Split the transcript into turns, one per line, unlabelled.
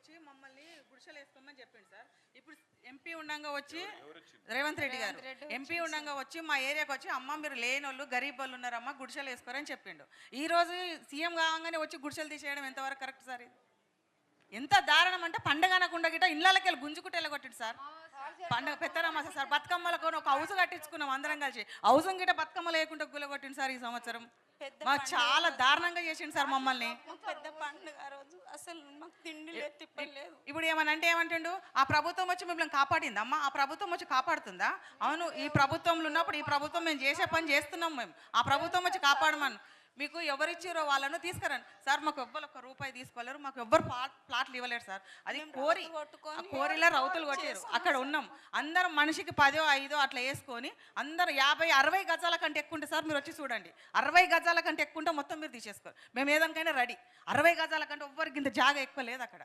వచ్చి మమ్మల్ని గుడిసెలు వేసుకోమని చెప్పిండు సార్. ఇప్పుడు ఎంపీ ఉండంగా వచ్చి రేవంత్ రెడ్డి గారు. ఎంపీ ఉండంగా వచ్చి మా ఏరియాకి వచ్చి అమ్మ మీరు లేని వాళ్ళు గరీబ్ వాళ్ళు ఉన్నారమ్మా గుడిసెలు వేసుకోరని చెప్పిండు. ఈ రోజు సీఎం కాగానే వచ్చి గుడిసెలు తీసేయడం ఎంతవరకు కరెక్ట్ సార్ ఇది? ఎంత దారుణం అంటే పండగ అనకుండా గిట్ట ఇళ్ళకి వెళ్ళి గుంజుకుంటే వెళ్ళగొట్టిండు సార్. పండగ పెత్తరమ్మ సార్. బతుకమ్మలకు ఒక హౌస్ కట్టించుకున్నాం అందరం కలిసి. హౌస్ గిట్ట బతుకమ్మ లేకుండా గులగొట్టిండు సార్ ఈ సంవత్సరం. మాకు చాలా దారుణంగా చేసిండు సార్ మమ్మల్ని.
పెద్ద పండుగ రోజు. అసలు మాకు తిండి లేదు తిప్పలు లేదు.
ఇప్పుడు ఏమని అంటే ఏమంటుండు ఆ ప్రభుత్వం వచ్చి మిమ్మల్ని కాపాడింది? అమ్మా ఆ ప్రభుత్వం వచ్చి కాపాడుతుందా? అవును ఈ ప్రభుత్వంలో ఉన్నప్పుడు ఈ ప్రభుత్వం మేము చేసే పని చేస్తున్నాం మేము. ఆ ప్రభుత్వం వచ్చి కాపాడమను. మీకు ఎవరిచ్చారో వాళ్ళను తీసుకురండి. సార్ మాకు ఎవ్వరు ఒక రూపాయి తీసుకోలేరు మాకు ఎవ్వరు ప్లాట్ ప్లాట్లు ఇవ్వలేరు సార్. అది కోరి కోరిలో రౌతులు కొట్టారు. అక్కడ ఉన్నాం. అందరం మనిషికి పదో ఐదో అట్లా వేసుకొని అందరు యాభై అరవై గజాల కంటే ఎక్కువ ఉంటే సార్ మీరు వచ్చి చూడండి. అరవై గజాల కంటే ఎక్కువ ఉంటే మొత్తం మీరు తీసేసుకోరు. మేము ఏదానికైనా రెడీ. అరవై గజాల కంటే ఎవ్వరికి ఇంత జాగా ఎక్కువ లేదు అక్కడ.